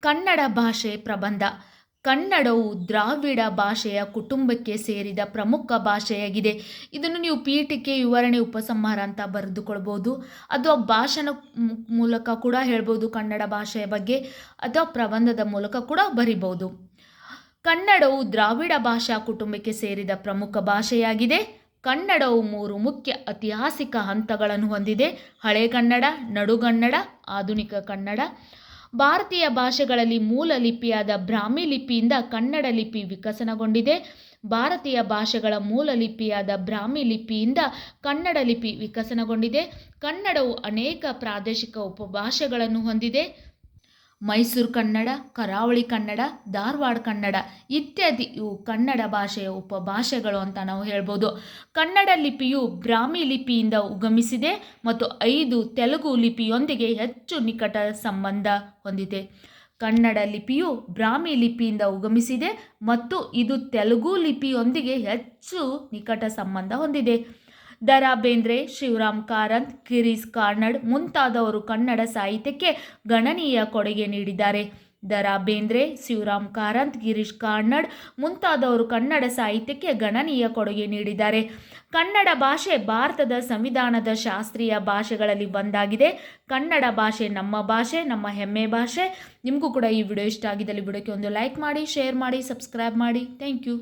ಕನ್ನಡ ಭಾಷೆ ಪ್ರಬಂಧ. ಕನ್ನಡವು ದ್ರಾವಿಡ ಭಾಷೆಯ ಕುಟುಂಬಕ್ಕೆ ಸೇರಿದ ಪ್ರಮುಖ ಭಾಷೆಯಾಗಿದೆ. ಇದನ್ನು ನೀವು ಪೀಠಿಕೆ, ವಿವರಣೆ, ಉಪಸಂಹಾರ ಅಂತ ಬರೆದುಕೊಳ್ಬೋದು. ಅಥವಾ ಭಾಷಣ ಮೂಲಕ ಕೂಡ ಹೇಳ್ಬೋದು, ಕನ್ನಡ ಭಾಷೆಯ ಬಗ್ಗೆ ಅಥವಾ ಪ್ರಬಂಧದ ಮೂಲಕ ಕೂಡ ಬರಿಬೋದು. ಕನ್ನಡವು ದ್ರಾವಿಡ ಭಾಷಾ ಕುಟುಂಬಕ್ಕೆ ಸೇರಿದ ಪ್ರಮುಖ ಭಾಷೆಯಾಗಿದೆ. ಕನ್ನಡವು ಮೂರು ಮುಖ್ಯ ಐತಿಹಾಸಿಕ ಹಂತಗಳನ್ನು ಹೊಂದಿದೆ. ಹಳೆ ಕನ್ನಡ ನಡುಗನ್ನಡ ಆಧುನಿಕ ಕನ್ನಡ ಭಾರತೀಯ ಭಾಷೆಗಳಲ್ಲಿ ಮೂಲ ಲಿಪಿಯಾದ ಬ್ರಾಹ್ಮಿ ಲಿಪಿಯಿಂದ ಕನ್ನಡ ಲಿಪಿ ವಿಕಸನಗೊಂಡಿದೆ. ಭಾರತೀಯ ಭಾಷೆಗಳ ಮೂಲ ಲಿಪಿಯಾದ ಬ್ರಾಹ್ಮಿ ಲಿಪಿಯಿಂದ ಕನ್ನಡ ಲಿಪಿ ವಿಕಸನಗೊಂಡಿದೆ. ಕನ್ನಡವು ಅನೇಕ ಪ್ರಾದೇಶಿಕ ಉಪಭಾಷೆಗಳನ್ನು ಹೊಂದಿದೆ. ಮೈಸೂರು ಕನ್ನಡ, ಕರಾವಳಿ ಕನ್ನಡ, ಧಾರವಾಡ ಕನ್ನಡ ಇತ್ಯಾದಿ ಇವು ಕನ್ನಡ ಭಾಷೆಯ ಉಪಭಾಷೆಗಳು ಅಂತ ನಾವು ಹೇಳ್ಬೋದು. ಕನ್ನಡ ಲಿಪಿಯು ಬ್ರಾಹ್ಮಿ ಲಿಪಿಯಿಂದ ಉಗಮಿಸಿದೆ ಮತ್ತು ಐದು ತೆಲುಗು ಲಿಪಿಯೊಂದಿಗೆ ಹೆಚ್ಚು ನಿಕಟ ಸಂಬಂಧ ಹೊಂದಿದೆ. ಕನ್ನಡ ಲಿಪಿಯು ಬ್ರಾಹ್ಮಿ ಲಿಪಿಯಿಂದ ಉಗಮಿಸಿದೆ ಮತ್ತು ಇದು ತೆಲುಗು ಲಿಪಿಯೊಂದಿಗೆ ಹೆಚ್ಚು ನಿಕಟ ಸಂಬಂಧ ಹೊಂದಿದೆ. ದ ರಾ ಬೇಂದ್ರೆ ಶಿವರಾಮ್ ಕಾರಂತ್, ಗಿರೀಶ್ ಕಾರ್ನಡ್ ಮುಂತಾದವರು ಕನ್ನಡ ಸಾಹಿತ್ಯಕ್ಕೆ ಗಣನೀಯ ಕೊಡುಗೆ ನೀಡಿದ್ದಾರೆ. ದರಾ ಬೇಂದ್ರೆ ಶಿವರಾಮ್ ಕಾರಂತ್, ಗಿರೀಶ್ ಕಾರ್ನಾಡ್ ಮುಂತಾದವರು ಕನ್ನಡ ಸಾಹಿತ್ಯಕ್ಕೆ ಗಣನೀಯ ಕೊಡುಗೆ ನೀಡಿದ್ದಾರೆ. ಕನ್ನಡ ಭಾಷೆ ಭಾರತದ ಸಂವಿಧಾನದ ಶಾಸ್ತ್ರೀಯ ಭಾಷೆಗಳಲ್ಲಿ ಒಂದಾಗಿದೆ. ಕನ್ನಡ ಭಾಷೆ ನಮ್ಮ ಭಾಷೆ, ನಮ್ಮ ಹೆಮ್ಮೆ ಭಾಷೆ. ನಿಮಗೂ ಕೂಡ ಈ ವಿಡಿಯೋ ಇಷ್ಟ ಆಗಿದ್ದಲ್ಲಿ ವಿಡಿಯೋಕ್ಕೆ ಒಂದು ಲೈಕ್ ಮಾಡಿ, ಶೇರ್ ಮಾಡಿ, ಸಬ್ಸ್ಕ್ರೈಬ್ ಮಾಡಿ. Thank you.